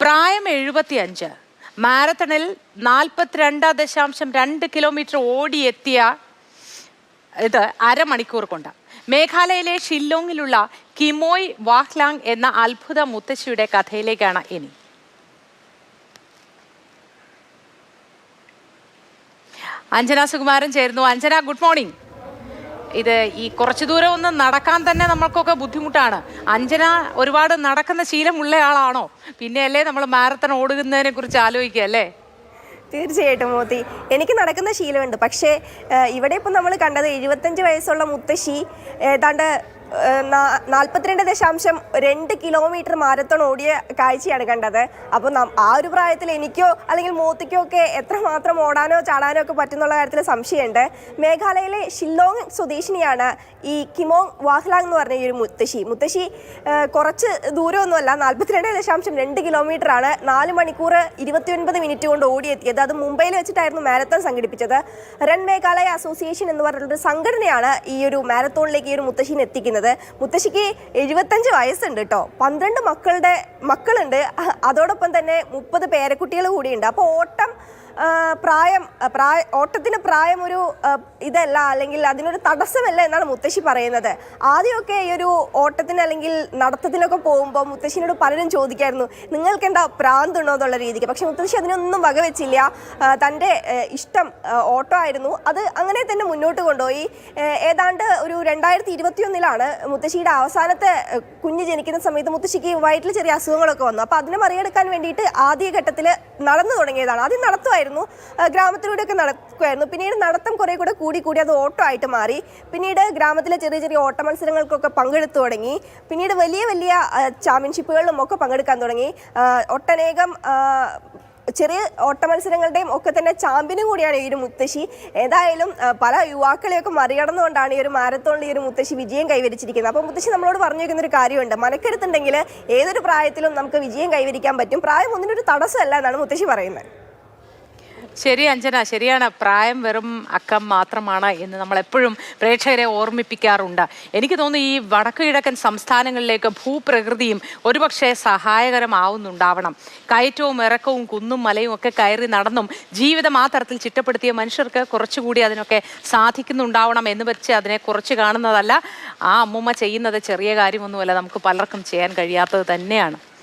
പ്രായം എഴുപത്തിയഞ്ച്. മാരത്തണിൽ നാൽപ്പത്തിരണ്ട് ദശാംശം രണ്ട് കിലോമീറ്റർ ഓടിയെത്തിയ ഇത് അരമണിക്കൂർ കൊണ്ട്. മേഘാലയയിലെ ഷില്ലോങ്ങിലുള്ള കിമോയ് വാഹ്ലാങ് എന്ന അത്ഭുത മുത്തശ്ശിയുടെ കഥയിലേക്കാണ് ഇനി. അഞ്ജന സുകുമാരൻ ചേരുന്നു. Anjana good morning. ഇത് ഈ കുറച്ചു ദൂരം ഒന്ന് നടക്കാൻ തന്നെ നമ്മൾക്കൊക്കെ ബുദ്ധിമുട്ടാണ്. അഞ്ജന ഒരുപാട് നടക്കുന്ന ശീലമുള്ള ആളാണോ? പിന്നെ അല്ലേ നമ്മൾ മാരത്തൺ ഓടുന്നതിനെ കുറിച്ച് ആലോചിക്കുക അല്ലേ? തീർച്ചയായിട്ടും മോത്തി. എനിക്ക് നടക്കുന്ന ശീലമുണ്ട്. പക്ഷേ ഇവിടെ ഇപ്പം നമ്മൾ കണ്ടത് എഴുപത്തഞ്ച് വയസ്സുള്ള മുത്തശ്ശി ഏതാണ്ട് നാൽപ്പത്തിരണ്ട് ദശാംശം രണ്ട് കിലോമീറ്റർ മാരത്തോൺ ഓടിയ കാഴ്ചയാണ് കണ്ടത്. അപ്പോൾ ആ ഒരു പ്രായത്തിൽ എനിക്കോ അല്ലെങ്കിൽ മൂത്തിക്കോ ഒക്കെ എത്ര മാത്രം ഓടാനോ ചാടാനോ ഒക്കെ പറ്റുന്നുള്ള കാര്യത്തിൽ സംശയമുണ്ട്. മേഘാലയയിലെ ഷില്ലോങ് സ്വദേശിനിയാണ് ഈ കിമോങ് വാഹ്ലാങ് എന്ന് പറഞ്ഞ ഈ ഒരു മുത്തശ്ശി. മുത്തശ്ശി കുറച്ച് ദൂരമൊന്നുമല്ല നാൽപ്പത്തിരണ്ട് ദശാംശം രണ്ട് കിലോമീറ്റർ ആണ് നാല് മണിക്കൂർ ഇരുപത്തിയൊൻപത് മിനിറ്റ് കൊണ്ട് ഓടിയെത്തിയത്. അത് മുംബൈയിൽ വെച്ചിട്ടായിരുന്നു മാരത്തോൺ സംഘടിപ്പിച്ചത്. റൺ മേഘാലയ അസോസിയേഷൻ എന്ന് പറഞ്ഞൊരു സംഘടനയാണ് ഈ ഒരു മാരത്തോണിലേക്ക് ഈ ഒരു മുത്തശ്ശീനെ എത്തിക്കുന്നത്. മുത്തശ്ശിക്ക് എഴുപത്തഞ്ച് വയസ്സുണ്ട് കേട്ടോ പന്ത്രണ്ട് മക്കളുടെ മക്കളുണ്ട്. അതോടൊപ്പം തന്നെ മുപ്പത് പേരക്കുട്ടികൾ കൂടിയുണ്ട്. അപ്പോൾ ഓട്ടം പ്രായം പ്രായ ഓട്ടത്തിന് പ്രായം ഒരു ഇതല്ല അല്ലെങ്കിൽ അതിനൊരു തടസ്സമല്ല എന്നാണ് മുത്തശ്ശി പറയുന്നത്. ആദ്യമൊക്കെ ഈ ഒരു ഓട്ടത്തിന് അല്ലെങ്കിൽ നടത്തത്തിനൊക്കെ പോകുമ്പോൾ മുത്തശ്ശിനോട് പലരും ചോദിക്കായിരുന്നു നിങ്ങൾക്ക് എന്താ പ്രാന്തുണ്ടോ എന്നുള്ള രീതിക്ക്? പക്ഷെ മുത്തശ്ശി അതിനൊന്നും വകവെച്ചില്ല. തന്റെ ഇഷ്ടം ഓട്ടോ ആയിരുന്നു. അത് അങ്ങനെ തന്നെ മുന്നോട്ട് കൊണ്ടുപോയി. ഏതാണ്ട് ഒരു രണ്ടായിരത്തി ഇരുപത്തിയൊന്നിലാണ് മുത്തശ്ശിയുടെ അവസാനത്തെ കുഞ്ഞ് ജനിക്കുന്ന സമയത്ത് മുത്തശ്ശിക്ക് വയറ്റിൽ ചെറിയ അസുഖങ്ങളൊക്കെ വന്നു. അപ്പോൾ അതിനെ മറികടക്കാൻ വേണ്ടിയിട്ട് ആദ്യ ഘട്ടത്തിൽ നടന്നു തുടങ്ങിയതാണ്. ആദ്യം നടത്തുമായിരുന്നു ആ, ഗ്രാമത്തിലൂടെയൊക്കെ നടക്കുമായിരുന്നു പിന്നീട് നടത്തം കുറേ കൂടെ കൂടി കൂടി അത് ഓട്ടോ ആയിട്ട് മാറി. പിന്നീട് ഗ്രാമത്തിലെ ചെറിയ ചെറിയ ഓട്ട മത്സരങ്ങൾക്കൊക്കെ പങ്കെടുത്തു തുടങ്ങി. പിന്നീട് വലിയ വലിയ ചാമ്പ്യൻഷിപ്പുകളിലും ഒക്കെ പങ്കെടുക്കാൻ തുടങ്ങി. ഒട്ടനേകം ചെറിയ ഓട്ട മത്സരങ്ങളുടെയും ഒക്കെ തന്നെ ചാമ്പ്യനും കൂടിയാണ് ഈ ഒരു മുത്തശ്ശി. ഏതായാലും പല യുവാക്കളെയൊക്കെ മറികടന്നുകൊണ്ടാണ് ഈ ഒരു മാരത്തോണിൽ ഈ ഒരു മുത്തശ്ശി വിജയം കൈവരിച്ചിരിക്കുന്നത്. അപ്പോൾ മുത്തശ്ശി നമ്മളോട് പറഞ്ഞു വെക്കുന്ന ഒരു കാര്യമുണ്ട്. മനക്കെടുത്തുണ്ടെങ്കിൽ ഏതൊരു പ്രായത്തിലും നമുക്ക് വിജയം കൈവരിക്കാൻ പറ്റും. പ്രായം ഒന്നിനൊരു തടസ്സമല്ല എന്നാണ് മുത്തശ്ശി പറയുന്നത്. ശരി അഞ്ജന ശരിയാണ്. പ്രായം വെറും അക്കം മാത്രമാണ് എന്ന് നമ്മൾ എപ്പോഴും പ്രേക്ഷകരെ ഓർമ്മിപ്പിക്കാറുണ്ട്. എനിക്ക് തോന്നുന്നു ഈ വടക്കു കിഴക്കൻ സംസ്ഥാനങ്ങളിലേക്ക് ഭൂപ്രകൃതിയും ഒരുപക്ഷെ സഹായകരമാവുന്നുണ്ടാവണം. കയറ്റവും ഇറക്കവും കുന്നും മലയും ഒക്കെ കയറി നടന്നും ജീവിതം ആ തരത്തിൽ ചിട്ടപ്പെടുത്തിയ മനുഷ്യർക്ക് കുറച്ചുകൂടി അതിനൊക്കെ സാധിക്കുന്നുണ്ടാവണം എന്ന് വെച്ച് അതിനെ കുറച്ച് കാണുന്നതല്ല ആ അമ്മൂമ്മ ചെയ്യുന്നത് ചെറിയ കാര്യമൊന്നുമല്ല നമുക്ക് പലർക്കും ചെയ്യാൻ കഴിയാത്തത് തന്നെയാണ്.